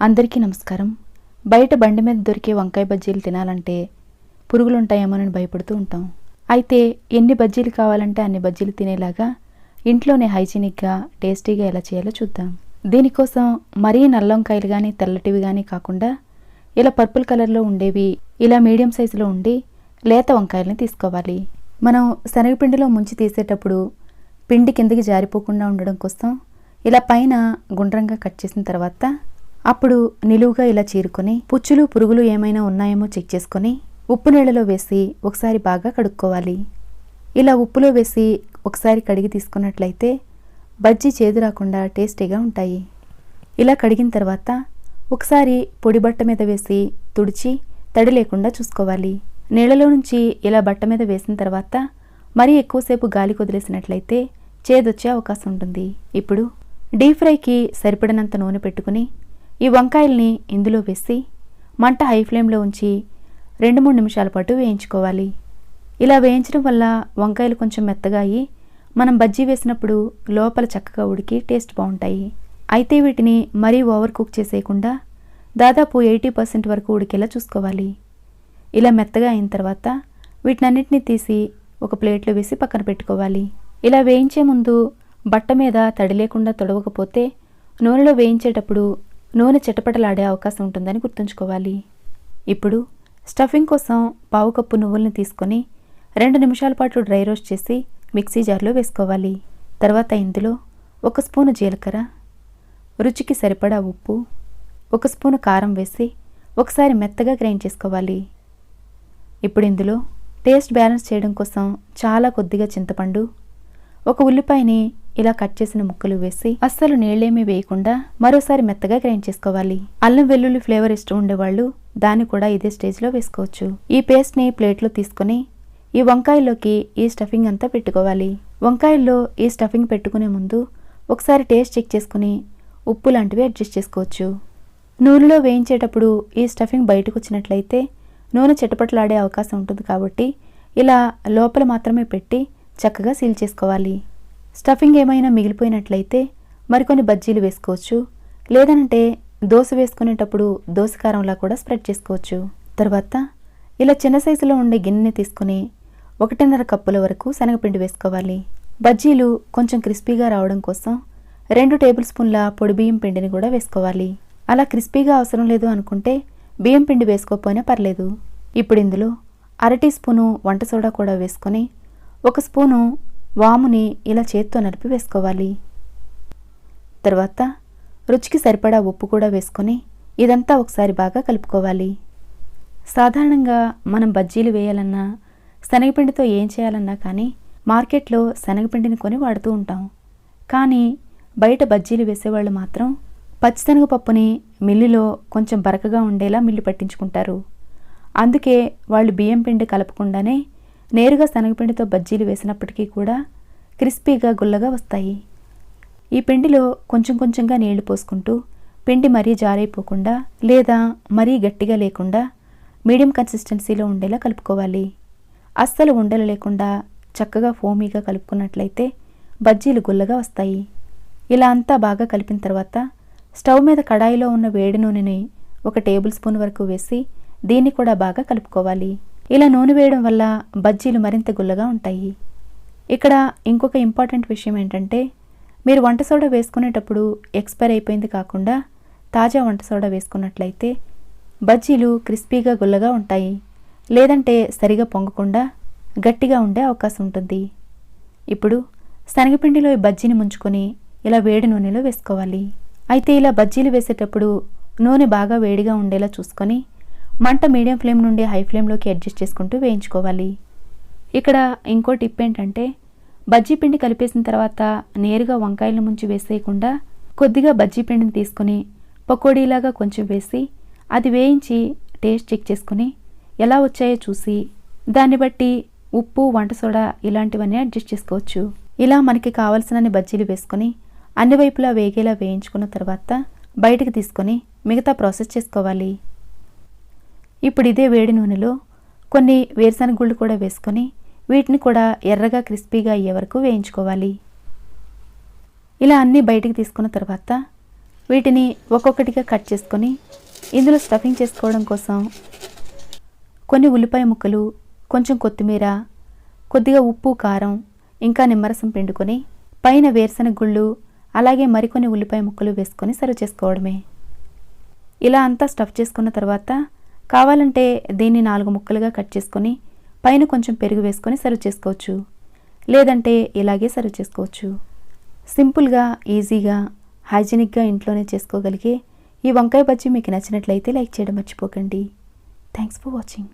అందరికీ నమస్కారం. బయట బండి మీద దొరికే వంకాయ బజ్జీలు తినాలంటే పురుగులు ఉంటాయేమోనని భయపడుతూ ఉంటాం. అయితే ఎన్ని బజ్జీలు కావాలంటే అన్ని బజ్జీలు తినేలాగా ఇంట్లోనే హైజీనిక్గా టేస్టీగా ఎలా చేయాలో చూద్దాం. దీనికోసం మరీ నల్ల వంకాయలు కానీ తెల్లటివి కానీ కాకుండా ఇలా పర్పుల్ కలర్లో ఉండేవి ఇలా మీడియం సైజులో ఉండి లేత వంకాయల్ని తీసుకోవాలి. మనం శనగపిండిలో ముంచి తీసేటప్పుడు పిండి కిందకి జారిపోకుండా ఉండడం కోసం ఇలా పైన గుండ్రంగా కట్ చేసిన తర్వాత అప్పుడు నిలువుగా ఇలా చీరుకొని పుచ్చులు పురుగులు ఏమైనా ఉన్నాయేమో చెక్ చేసుకొని ఉప్పు నీళ్ళలో వేసి ఒకసారి బాగా కడుక్కోవాలి. ఇలా ఉప్పులో వేసి ఒకసారి కడిగి తీసుకున్నట్లయితే బజ్జీ చేదు రాకుండా టేస్టీగా ఉంటాయి. ఇలా కడిగిన తర్వాత ఒకసారి పొడి బట్ట మీద వేసి తుడిచి తడి లేకుండా చూసుకోవాలి. నీళ్ళలో నుంచి ఇలా బట్ట మీద వేసిన తర్వాత మరీ ఎక్కువసేపు గాలి కుదిలేసినట్లయితే చేదొచ్చే అవకాశం ఉంటుంది. ఇప్పుడు డీప్ ఫ్రైకి సరిపడినంత నూనె పెట్టుకుని ఈ వంకాయల్ని ఇందులో వేసి మంట హై ఫ్లేమ్లో ఉంచి రెండు మూడు నిమిషాల పాటు వేయించుకోవాలి. ఇలా వేయించడం వల్ల వంకాయలు కొంచెం మెత్తగా అయ్యి మనం బజ్జీ వేసినప్పుడు లోపల చక్కగా ఉడికి టేస్ట్ బాగుంటాయి. అయితే వీటిని మరీ ఓవర్ కుక్ చేసేయకుండా దాదాపు ఎయిటీ పర్సెంట్ వరకు ఉడికేలా చూసుకోవాలి. ఇలా మెత్తగా అయిన తర్వాత వీటినన్నిటిని తీసి ఒక ప్లేట్లో వేసి పక్కన పెట్టుకోవాలి. ఇలా వేయించే ముందు బట్ట మీద తడి లేకుండా తొడవకపోతే నూనెలో వేయించేటప్పుడు నూనె చిటపటలాడే అవకాశం ఉంటుందని గుర్తుంచుకోవాలి. ఇప్పుడు స్టఫింగ్ కోసం పావు కప్పు నువ్వుల్ని తీసుకొని రెండు నిమిషాల పాటు డ్రై రోస్ట్ చేసి మిక్సీ జార్లో వేసుకోవాలి. తర్వాత ఇందులో ఒక స్పూను జీలకర్ర రుచికి సరిపడా ఉప్పు ఒక స్పూను కారం వేసి ఒకసారి మెత్తగా గ్రైండ్ చేసుకోవాలి. ఇప్పుడు ఇందులో టేస్ట్ బ్యాలెన్స్ చేయడం కోసం చాలా కొద్దిగా చింతపండు ఒక ఉల్లిపాయని ఇలా కట్ చేసిన ముక్కలు వేసి అస్సలు నీళ్ళేమీ వేయకుండా మరోసారి మెత్తగా గ్రైండ్ చేసుకోవాలి. అల్లం వెల్లుల్లి ఫ్లేవర్ ఇష్టం ఉండేవాళ్ళు దాన్ని కూడా ఇదే స్టేజ్లో వేసుకోవచ్చు. ఈ పేస్ట్ని ప్లేట్లో తీసుకొని ఈ వంకాయల్లోకి ఈ స్టఫింగ్ అంతా పెట్టుకోవాలి. వంకాయల్లో ఈ స్టఫింగ్ పెట్టుకునే ముందు ఒకసారి టేస్ట్ చెక్ చేసుకుని ఉప్పు లాంటివి అడ్జస్ట్ చేసుకోవచ్చు. నూనెలో వేయించేటప్పుడు ఈ స్టఫింగ్ బయటకు వచ్చినట్లయితే నూనె చిటపటలాడే అవకాశం ఉంటుంది కాబట్టి ఇలా లోపల మాత్రమే పెట్టి చక్కగా సీల్ చేసుకోవాలి. స్టఫింగ్ ఏమైనా మిగిలిపోయినట్లయితే మరికొన్ని బజ్జీలు వేసుకోవచ్చు లేదంటే దోశ వేసుకునేటప్పుడు దోసకారంలా కూడా స్ప్రెడ్ చేసుకోవచ్చు. తర్వాత ఇలా చిన్న సైజులో ఉండే గిన్నెని తీసుకుని ఒకటిన్నర కప్పుల వరకు శనగపిండి వేసుకోవాలి. బజ్జీలు కొంచెం క్రిస్పీగా రావడం కోసం రెండు టేబుల్ స్పూన్ల పొడి బియ్యం పిండిని కూడా వేసుకోవాలి. అలా క్రిస్పీగా అవసరం లేదు అనుకుంటే బియ్యం పిండి వేసుకోకపోయినా పర్లేదు. ఇప్పుడు ఇందులో అర టీ స్పూను వంట సోడా కూడా వేసుకొని ఒక స్పూను వాముని ఇలా చేత్తో నలిపి వేసుకోవాలి. తర్వాత రుచికి సరిపడా ఉప్పు కూడా వేసుకొని ఇదంతా ఒకసారి బాగా కలుపుకోవాలి. సాధారణంగా మనం బజ్జీలు వేయాలన్నా శనగపిండితో ఏం చేయాలన్నా కానీ మార్కెట్లో శనగపిండిని కొని వాడుతూ ఉంటాం. కానీ బయట బజ్జీలు వేసేవాళ్ళు మాత్రం పచ్చిశనగపప్పుని మిల్లులో కొంచెం బరకగా ఉండేలా మిల్లు పట్టించుకుంటారు. అందుకే వాళ్ళు బియ్యం పిండి కలపకుండానే నేరుగా శనగపిండితో బజ్జీలు వేసినప్పటికీ కూడా క్రిస్పీగా గుల్లగా వస్తాయి. ఈ పిండిలో కొంచెం కొంచెంగా నీళ్ళు పోసుకుంటూ పిండి మరీ జారైపోకుండా లేదా మరీ గట్టిగా లేకుండా మీడియం కన్సిస్టెన్సీలో ఉండేలా కలుపుకోవాలి. అస్సలు ఉండలు లేకుండా చక్కగా ఫోమీగా కలుపుకున్నట్లయితే బజ్జీలు గుల్లగా వస్తాయి. ఇలా అంతా బాగా కలిపిన తర్వాత స్టవ్ మీద కడాయిలో ఉన్న వేడి నూనెని ఒక టేబుల్ స్పూన్ వరకు వేసి దీన్ని కూడా బాగా కలుపుకోవాలి. ఇలా నూనె వేయడం వల్ల బజ్జీలు మరింత గుల్లగా ఉంటాయి. ఇక్కడ ఇంకొక ఇంపార్టెంట్ విషయం ఏంటంటే మీరు వంట సోడా వేసుకునేటప్పుడు ఎక్స్పైర్ అయిపోయింది కాకుండా తాజా వంట సోడా వేసుకున్నట్లయితే బజ్జీలు క్రిస్పీగా గుల్లగా ఉంటాయి. లేదంటే సరిగా పొంగకుండా గట్టిగా ఉండే అవకాశం ఉంటుంది. ఇప్పుడు శనగపిండిలో ఈ బజ్జీని ముంచుకొని ఇలా వేడి నూనెలో వేసుకోవాలి. అయితే ఇలా బజ్జీలు వేసేటప్పుడు నూనె బాగా వేడిగా ఉండేలా చూసుకొని మంట మీడియం ఫ్లేమ్ నుండి హై ఫ్లేమ్లోకి అడ్జస్ట్ చేసుకుంటూ వేయించుకోవాలి. ఇక్కడ ఇంకో టిప్ ఏంటంటే బజ్జీ పిండి కలిపేసిన తర్వాత నేరుగా వంకాయల ముంచి వేసేయకుండా కొద్దిగా బజ్జీ పిండిని తీసుకుని పకోడీలాగా కొంచెం వేసి అది వేయించి టేస్ట్ చెక్ చేసుకుని ఎలా వచ్చాయో చూసి దాన్ని బట్టి ఉప్పు వంట సోడా ఇలాంటివన్నీ అడ్జస్ట్ చేసుకోవచ్చు. ఇలా మనకి కావలసినన్ని బజ్జీలు వేసుకొని అన్ని వైపులా వేగేలా వేయించుకున్న తర్వాత బయటికి తీసుకొని మిగతా ప్రాసెస్ చేసుకోవాలి. ఇప్పుడు ఇదే వేడి నూనెలో కొన్ని వేరుశనగ గుళ్ళు కూడా వేసుకొని వీటిని కూడా ఎర్రగా క్రిస్పీగా అయ్యే వరకు వేయించుకోవాలి. ఇలా అన్నీ బయటికి తీసుకున్న తర్వాత వీటిని ఒక్కొక్కటిగా కట్ చేసుకొని ఇందులో స్టఫింగ్ చేసుకోవడం కోసం కొన్ని ఉల్లిపాయ ముక్కలు కొంచెం కొత్తిమీర కొద్దిగా ఉప్పు కారం ఇంకా నిమ్మరసం పిండుకొని పైన వేరుశనగ గుళ్ళు అలాగే మరికొన్ని ఉల్లిపాయ ముక్కలు వేసుకొని సర్వ్ చేసుకోవడమే. ఇలా అంతా స్టఫ్ చేసుకున్న తర్వాత కావాలంటే దీన్ని నాలుగు ముక్కలుగా కట్ చేసుకొని పైన కొంచెం పెరుగు వేసుకొని సర్వ్ చేసుకోవచ్చు. లేదంటే ఇలాగే సర్వ్ చేసుకోవచ్చు. సింపుల్గా ఈజీగా హైజీనిక్గా ఇంట్లోనే చేసుకోగలిగే ఈ వంకాయ బజ్జీ మీకు నచ్చినట్లయితే లైక్ చేయడం మర్చిపోకండి. Thanks for watching